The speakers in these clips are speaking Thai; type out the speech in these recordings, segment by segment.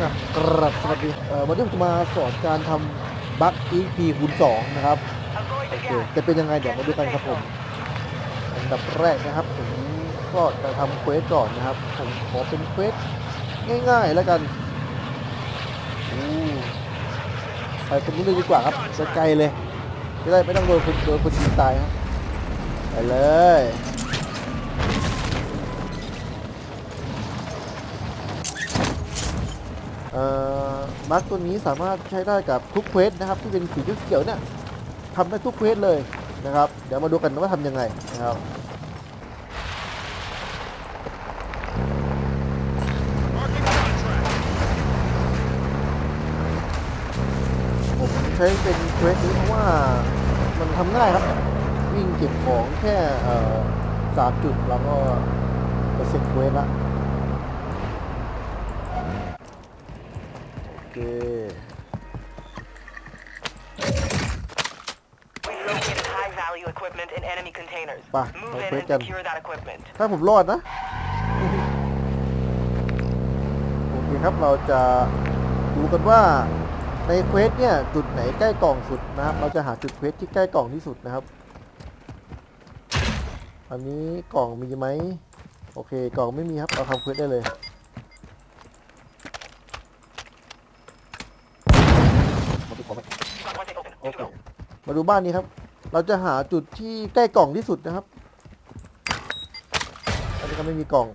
ครับกราบสวัสดีเอ่อวันนี้ผมจะมาสอนการทำบัค EP คูณ2นะครับโอเคจะเป็นยังไงเดี๋ยวมาดูกันครับผมอันดับแรกนะครับ ผมก็จะทำเควสก่อนนะครับ ผมขอเป็นเควสง่าย ๆ แล้วกันไปตรงนี้เลยดีกว่าครับไกลเลยจะได้ไม่ต้องโดนคนโดนคนยิงตายครับไปเลย มาร์กตัวนี้สามารถใช้ได้กับทุกเควสนะครับ ที่เป็นสีเขียวเนี่ยทำได้ทุกเควสเลยนะครับ เดี๋ยวมาดูกันว่าทำยังไงนะครับผมใช้เป็นเควสนี้เพราะว่ามันทำง่ายครับ วิ่งเก็บของแค่สามจุดแล้วก็เสร็จเควสละโอ เค We located high value equipment in enemy containers. Pa, Move may in quick and yan. secure that equipment. ถ้าผมรอดนะ โอเคครับเราจะดูกันว่าในเควสเนี่ยจุดไหนใกล้กล่องสุดนะครับ เราจะหาจุดเควสที่ใกล้กล่องที่สุดนะครับ อันนี้กล่องมีไหมโอเคกล่องไม่มีครับเราทำเควสได้เลยมาดูก่อนไหม Got one thing open. โอ Good เค to go. มาดูบ้านนี้ครับ เราจะหาจุดที่ใกล้กล่องที่สุดนะครับอันนี้ก็ไม่มีกล่อง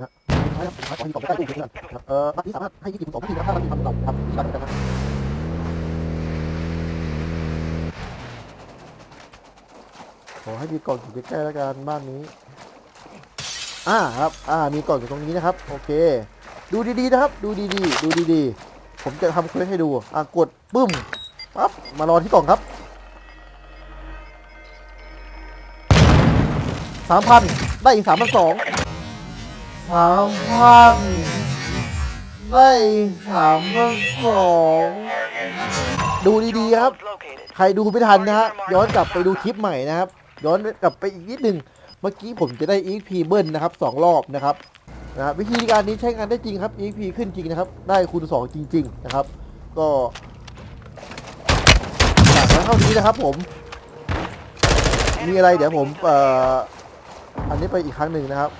นะให้ครับให้กล่องใกล้ตู้กันเอ่อบ้านนี้สามารถให้ยี่สิบสองทีนะถ้าเรามีความกล่องครับที่ร้านนะขอให้มีกล่องอยู่ใกล้ๆแล้วกันบ้านนี้ อ่าครับ อ่า มีกล่องอยู่ตรงนี้นะครับ โอเค ดูดีๆนะครับ ดูดีๆ ดูดีๆ ผมจะทำเควสให้ดู อ่ากดปึ้ม ปั๊บมารอที่กล่องครับสามพันได้อีกสามพันสองสามพันได้อีกสามพันสองดูดีๆครับ ใครดูไม่ทันนะฮะย้อนกลับไปดูคลิปใหม่นะครับ ย้อนกลับไปอีกนิดหนึ่งเมื่อกี้ผมจะได้ EXP เบิ้ลนะครับสองรอบนะครับนะวิธีการนี้ใช้งานได้จริงครับ EXP ขึ้นจริงนะครับ ได้คูณ2จริง ๆ นะครับ ก็ เท่านี้นะครับผม มีอะไรเดี๋ยวผมเอ่ออันนี้ไปอีกครั้งหนึ่งนะครับ